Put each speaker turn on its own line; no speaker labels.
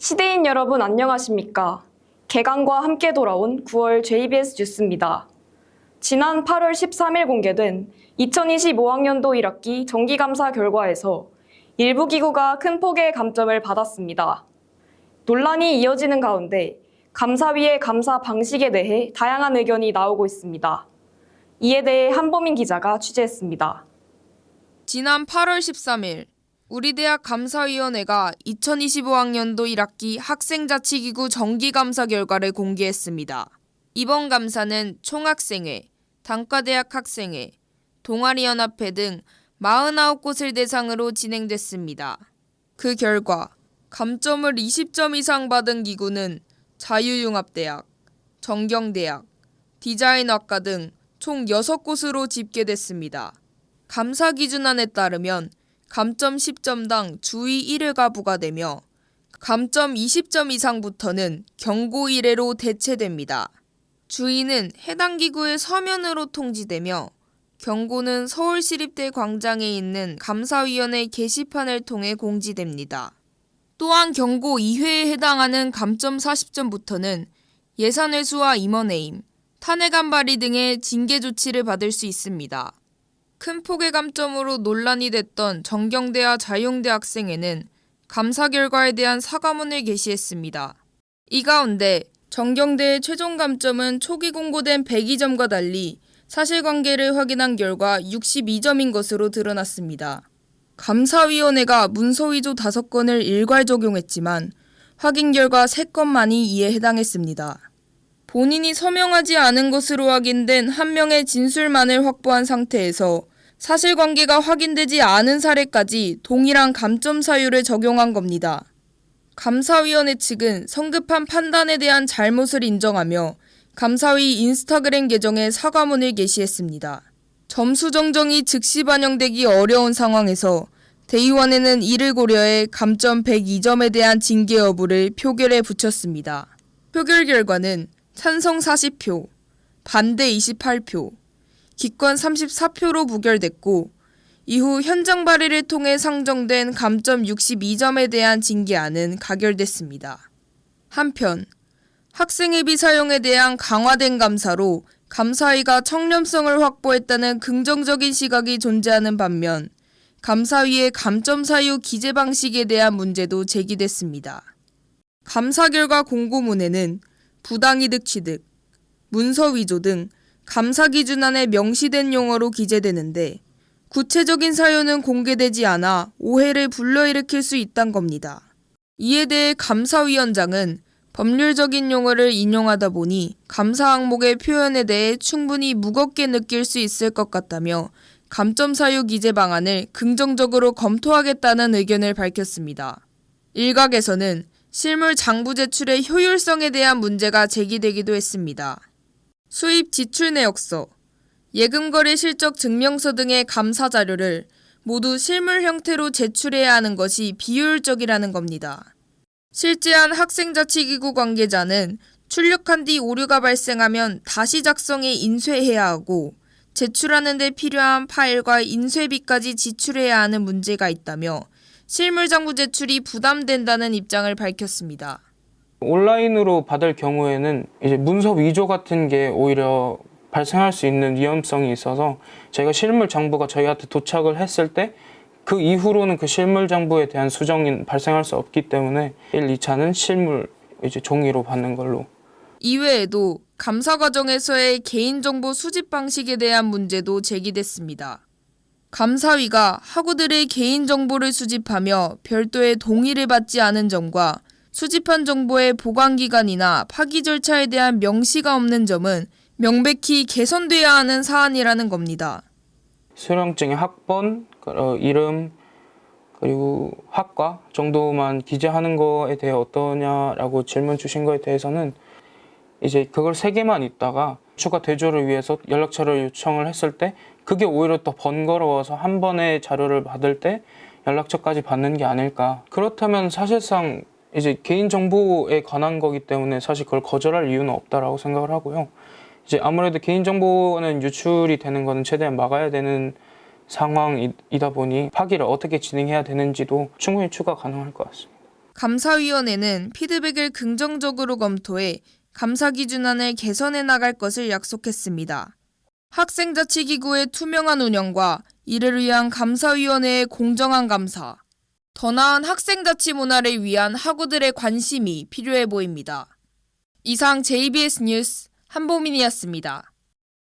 시대인 여러분 안녕하십니까? 개강과 함께 돌아온 9월 JBS 뉴스입니다. 지난 8월 13일 공개된 2025학년도 1학기 정기감사 결과에서 일부 기구가 큰 폭의 감점을 받았습니다. 논란이 이어지는 가운데 감사위의 감사 방식에 대해 다양한 의견이 나오고 있습니다. 이에 대해 한보민 기자가 취재했습니다.
지난 8월 13일 우리 대학 감사위원회가 2025학년도 1학기 학생자치기구 정기감사 결과를 공개했습니다. 이번 감사는 총학생회, 단과대학 학생회, 동아리연합회 등 49곳을 대상으로 진행됐습니다. 그 결과 감점을 20점 이상 받은 기구는 자유융합대학, 정경대학, 디자인학과 등 총 6곳으로 집계됐습니다. 감사 기준안에 따르면 감점 10점당 주의 1회가 부과되며 감점 20점 이상부터는 경고 1회로 대체됩니다. 주의는 해당 기구의 서면으로 통지되며 경고는 서울시립대 광장에 있는 감사위원회 게시판을 통해 공지됩니다. 또한 경고 2회에 해당하는 감점 40점부터는 예산회수와 임원해임, 탄핵 안 발의 등의 징계 조치를 받을 수 있습니다. 큰 폭의 감점으로 논란이 됐던 정경대와 자유대 학생회는 감사 결과에 대한 사과문을 게시했습니다. 이 가운데 정경대의 최종 감점은 초기 공고된 102점과 달리 사실관계를 확인한 결과 62점인 것으로 드러났습니다. 감사위원회가 문서 위조 5건을 일괄 적용했지만 확인 결과 3건만이 이에 해당했습니다. 본인이 서명하지 않은 것으로 확인된 한 명의 진술만을 확보한 상태에서 사실관계가 확인되지 않은 사례까지 동일한 감점 사유를 적용한 겁니다. 감사위원회 측은 성급한 판단에 대한 잘못을 인정하며 감사위 인스타그램 계정에 사과문을 게시했습니다. 점수 정정이 즉시 반영되기 어려운 상황에서 대의원회는 이를 고려해 감점 102점에 대한 징계 여부를 표결에 붙였습니다. 표결 결과는 찬성 40표, 반대 28표, 기권 34표로 부결됐고 이후 현장 발의를 통해 상정된 감점 62점에 대한 징계안은 가결됐습니다. 한편 학생회비 사용에 대한 강화된 감사로 감사위가 청렴성을 확보했다는 긍정적인 시각이 존재하는 반면 감사위의 감점 사유 기재 방식에 대한 문제도 제기됐습니다. 감사 결과 공고문에는 부당이득 취득, 문서 위조 등 감사 기준 안에 명시된 용어로 기재되는데 구체적인 사유는 공개되지 않아 오해를 불러일으킬 수 있단 겁니다. 이에 대해 감사위원장은 법률적인 용어를 인용하다 보니 감사 항목의 표현에 대해 충분히 무겁게 느낄 수 있을 것 같다며 감점 사유 기재 방안을 긍정적으로 검토하겠다는 의견을 밝혔습니다. 일각에서는 실물 장부 제출의 효율성에 대한 문제가 제기되기도 했습니다. 수입 지출 내역서, 예금 거래 실적 증명서 등의 감사 자료를 모두 실물 형태로 제출해야 하는 것이 비효율적이라는 겁니다. 실제한 학생자치기구 관계자는 출력한 뒤 오류가 발생하면 다시 작성해 인쇄해야 하고 제출하는 데 필요한 파일과 인쇄비까지 지출해야 하는 문제가 있다며 실물장부 제출이 부담된다는 입장을 밝혔습니다.
온라인으로 받을 경우에는 이제 문서 위조 같은 게 오히려 발생할 수 있는 위험성이 있어서 저희가 실물 장부가 저희한테 도착을 했을 때 그 이후로는 그 실물 장부에 대한 수정이 발생할 수 없기 때문에 1, 2차는 실물 이제 종이로 받는 걸로
이외에도 감사 과정에서의 개인정보 수집 방식에 대한 문제도 제기됐습니다. 감사위가 학우들의 개인정보를 수집하며 별도의 동의를 받지 않은 점과 수집한 정보의 보관 기간이나 파기 절차에 대한 명시가 없는 점은 명백히 개선돼야 하는 사안이라는 겁니다.
수령증의 학번, 어, 이름 그리고 학과 정도만 기재하는 거에 대해 어떠냐라고 질문 주신 거에 대해서는 이제 그걸 세 개만 있다가 추가 대조를 위해서 연락처를 요청을 했을 때 그게 오히려 더 번거로워서 한 번에 자료를 받을 때 연락처까지 받는 게 아닐까. 그렇다면 사실상 이제 개인 정보에 관한 거기 때문에 사실 그걸 거절할 이유는 없다라고 생각을 하고요. 이제 아무래도 개인 정보는 유출이 되는 거는 최대한 막아야 되는 상황이다 보니 파기를 어떻게 진행해야 되는지도 충분히 추가 가능할 것 같습니다.
감사위원회는 피드백을 긍정적으로 검토해 감사 기준안을 개선해 나갈 것을 약속했습니다. 학생자치기구의 투명한 운영과 이를 위한 감사위원회의 공정한 감사, 더 나은 학생자치 문화를 위한 학우들의 관심이 필요해 보입니다. 이상 JBS 뉴스 한보민이었습니다.